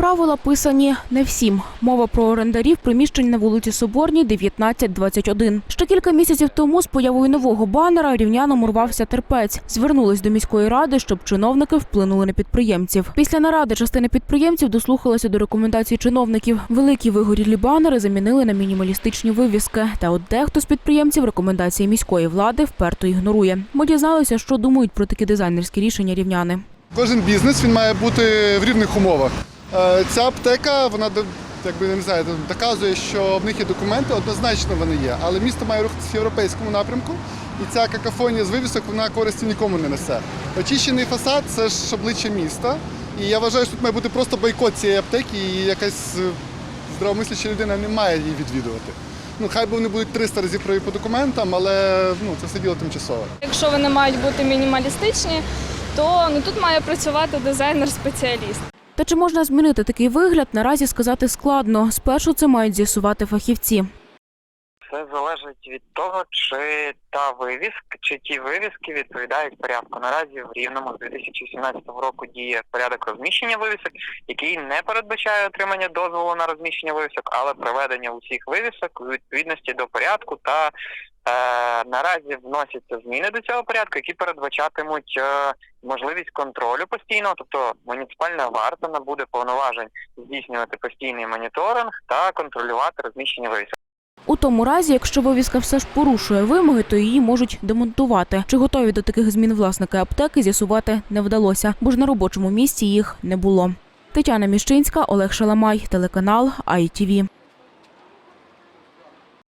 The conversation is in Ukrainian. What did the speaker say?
Правила писані не всім. Мова про орендарів приміщень на вулиці Соборній 1921. Ще кілька місяців тому з появою нового банера рівнянам урвався терпець. Звернулись до міської ради, щоб чиновники вплинули на підприємців. Після наради частина підприємців дослухалася до рекомендацій чиновників. Великі вигорілі банери замінили на мінімалістичні вивіски. Та от дехто з підприємців рекомендації міської влади вперто ігнорує. Ми дізналися, що думають про такі дизайнерські рішення рівняни. Кожен бізнес він має бути в рівних умовах. Е, Ця аптека, вона якби не знаю, доказує, що в них є документи, однозначно вони є. Але місто має рухатися в європейському напрямку, і ця какафонія з вивісок вона користі нікому не несе. Очищений фасад це ж обличчя міста. І я вважаю, що тут має бути просто бойкот цієї аптеки, і якась е, здравомисляща людина не має її відвідувати. Ну, хай би вони будуть 300 разів прові по документам, але ну, це все діло тимчасове. Якщо вони мають бути мінімалістичні, то ну, тут має працювати дизайнер-спеціаліст. Та чи можна змінити такий вигляд, наразі сказати складно. Спершу це мають з'ясувати фахівці. Це залежить від того, чи та вивіска, чи ті вивіски відповідають порядку. Наразі в рівному з 2018 року діє порядок розміщення вивісок, який не передбачає отримання дозволу на розміщення вивісок, але проведення усіх вивісок у відповідності до порядку та наразі вносяться зміни до цього порядку, які передбачатимуть е, можливість контролю постійного, тобто муніципальна варта набуде повноважень здійснювати постійний моніторинг та контролювати розміщення вивісок. У тому разі, якщо вивіска все ж порушує вимоги, то її можуть демонтувати. Чи готові до таких змін власники аптеки з'ясувати не вдалося, бо ж на робочому місці їх не було. Тетяна Міщинська, Олег Шаламай, телеканал ITV.